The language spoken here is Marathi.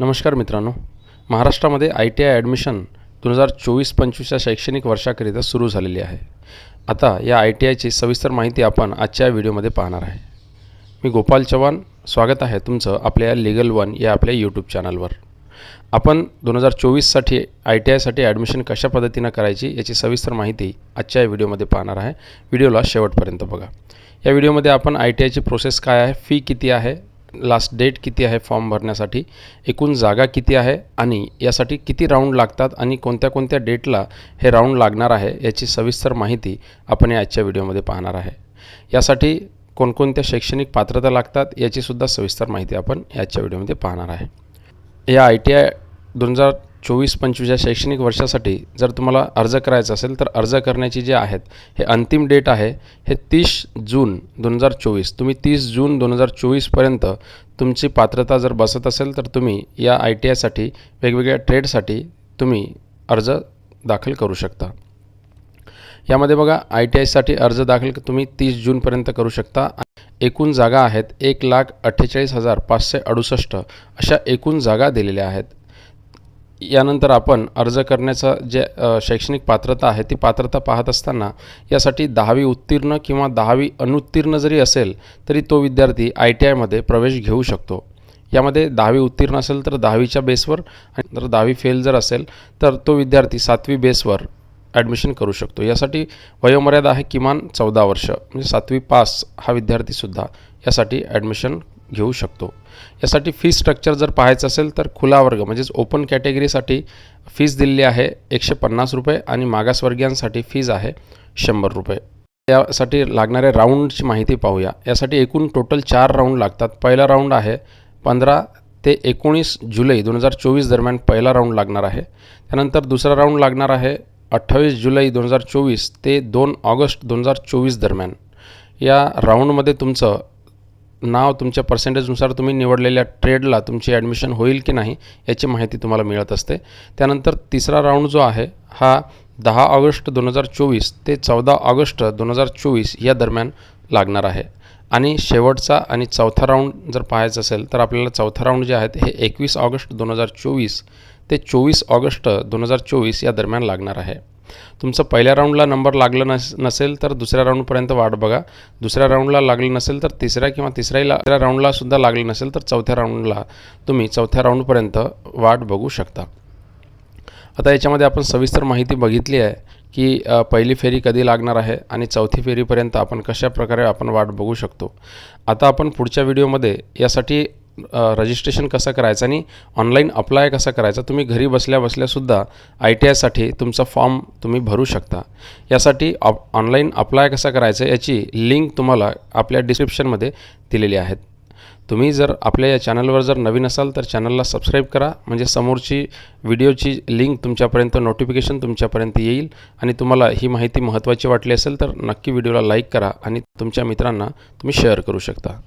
नमस्कार मित्रांनो. महाराष्ट्रामध्ये आय टी आय ॲडमिशन दोन हजार चोवीस पंचवीसच्या शैक्षणिक वर्षाकरिता सुरू झालेली आहे. आता या आय टी आयची सविस्तर माहिती आपण आजच्या व्हिडिओमध्ये पाहणार आहे. मी गोपाल चव्हाण स्वागत आहे तुमचं आपल्या लिगल वन या आपल्या यूट्यूब चॅनलवर आपण दोन हजार चोवीससाठी आय टी आयसाठी ॲडमिशन कशा पद्धतीनं करायची याची सविस्तर माहिती आजच्या या व्हिडिओमध्ये पाहणार आहे. व्हिडिओला शेवटपर्यंत बघा. या व्हिडिओमध्ये आपण आय टी आयची प्रोसेस काय आहे फी किती आहे लास्ट डेट किती आहे फॉर्म भरण्यासाठी एकूण जागा किती आहे आणि यासाठी किती राऊंड लागतात आणि कोणत्या कोणत्या डेटला हे राऊंड लागणार आहे याची सविस्तर माहिती आपण या आजच्या व्हिडिओमध्ये पाहणार आहे. यासाठी कोणकोणत्या शैक्षणिक पात्रता लागतात याचीसुद्धा सविस्तर माहिती आपण याच्या व्हिडिओमध्ये पाहणार आहे. या आय टी आय दोन हजार चोवीस पंचवीस या शैक्षणिक वर्षासाठी जर तुम्हाला अर्ज करायचा असेल तर अर्ज करण्याची जे आहेत हे अंतिम डेट आहे हे तीस जून दोन हजार चोवीस. तुम्ही तीस जून दोन हजार चोवीसपर्यंत तुमची पात्रता जर बसत असेल तर तुम्ही या आय टी आयसाठी वेगवेगळ्या ट्रेडसाठी तुम्ही अर्ज दाखल करू शकता. यामध्ये बघा आय टी आयसाठी अर्ज दाखल तुम्ही तीस जूनपर्यंत करू शकता. एकूण जागा आहेत एक लाख अठ्ठेचाळीस हजार पाचशे अडुसष्ट. अशा एकूण जागा दिलेल्या आहेत. यानंतर आपण अर्ज करण्याचं जे शैक्षणिक पात्रता आहे ती पात्रता पाहत असताना यासाठी दहावी उत्तीर्ण किंवा दहावी अनुत्तीर्ण जरी असेल तरी तो विद्यार्थी आय टी आयमध्ये प्रवेश घेऊ शकतो. यामध्ये दहावी उत्तीर्ण असेल तर दहावीच्या बेसवर आणि तर दहावी फेल जर असेल तर तो विद्यार्थी सातवी बेसवर ॲडमिशन करू शकतो. यासाठी वयोमर्यादा आहे किमान चौदा वर्ष म्हणजे सातवी पास हा विद्यार्थीसुद्धा यासाठी ॲडमिशन घेऊ शकतो. यासाठी फी स्ट्रक्चर जर पाहायचं असेल तर खुला वर्ग म्हणजेच ओपन कॅटेगरीसाठी फीज दिलेली आहे एकशे पन्नास रुपये आणि मागासवर्गीयांसाठी फीज आहे शंभर रुपये. यासाठी लागणाऱ्या राऊंडची माहिती पाहूया. यासाठी एकूण टोटल चार राऊंड लागतात. पहिला राऊंड आहे पंधरा ते एकोणीस जुलै दोन हजार चोवीस दरम्यान पहिला राऊंड लागणार आहे. त्यानंतर दुसरा राऊंड लागणार आहे अठ्ठावीस जुलै दोन हजार चोवीस ते दोन ऑगस्ट दोन हजार चोवीस दरम्यान. या राऊंडमध्ये तुमचं नाव तुमच्या पर्सेंटेजनुसार तुम्ही निवडलेल्या ट्रेडला तुमची ॲडमिशन होईल की नाही याची माहिती तुम्हाला मिळत असते. त्यानंतर तिसरा राऊंड जो आहे हा दहा ऑगस्ट दोन हजार चोवीस ते चौदा ऑगस्ट दोन हजार चोवीस या दरम्यान लागणार आहे. आणि शेवटचा आणि चौथा राऊंड जर पाहायचा असेल तर आपल्याला चौथा राऊंड जे आहेत हे एकवीस ऑगस्ट दोन हजार चोवीस ते चोवीस ऑगस्ट दोन हजार चोवीस या दरम्यान लागणार आहे. तुमचं पहिल्या राऊंडला नंबर लागलं नस नसेल तर दुसऱ्या राऊंडपर्यंत वाट बघा. दुसऱ्या राऊंडला लागलं नसेल तर तिसऱ्या किंवा तिसऱ्याला तिसऱ्या राऊंडला सुद्धा लागलं नसेल तर चौथ्या राऊंडला तुम्ही चौथ्या राऊंडपर्यंत वाट बघू शकता. आता याच्यामध्ये आपण सविस्तर माहिती बघितली आहे की पहिली फेरी कधी लागणार आहे आणि चौथी फेरीपर्यंत आपण कशा प्रकारे आपण वाट बघू शकतो. आता आपण पुढच्या व्हिडिओमध्ये यासाठी रजिस्ट्रेशन कसं करायचं आणि ऑनलाईन अप्लाय कसा करायचा तुम्ही घरी बसल्या बसल्यासुद्धा आय टी आयसाठी तुमचा फॉर्म तुम्ही भरू शकता. यासाठी ऑप ऑनलाईन अप्लाय कसा करायचा याची लिंक तुम्हाला आपल्या डिस्क्रिप्शनमध्ये दिलेली आहेत. तुम्ही जर आपल्या या चॅनलवर जर नवीन असाल तर चॅनलला सबस्क्राईब करा म्हणजे समोरची व्हिडिओची लिंक तुमच्यापर्यंत नोटिफिकेशन तुमच्यापर्यंत येईल आणि तुम्हाला ही माहिती महत्त्वाची वाटली असेल तर नक्की व्हिडिओला लाईक करा आणि तुमच्या मित्रांना तुम्ही शेअर करू शकता.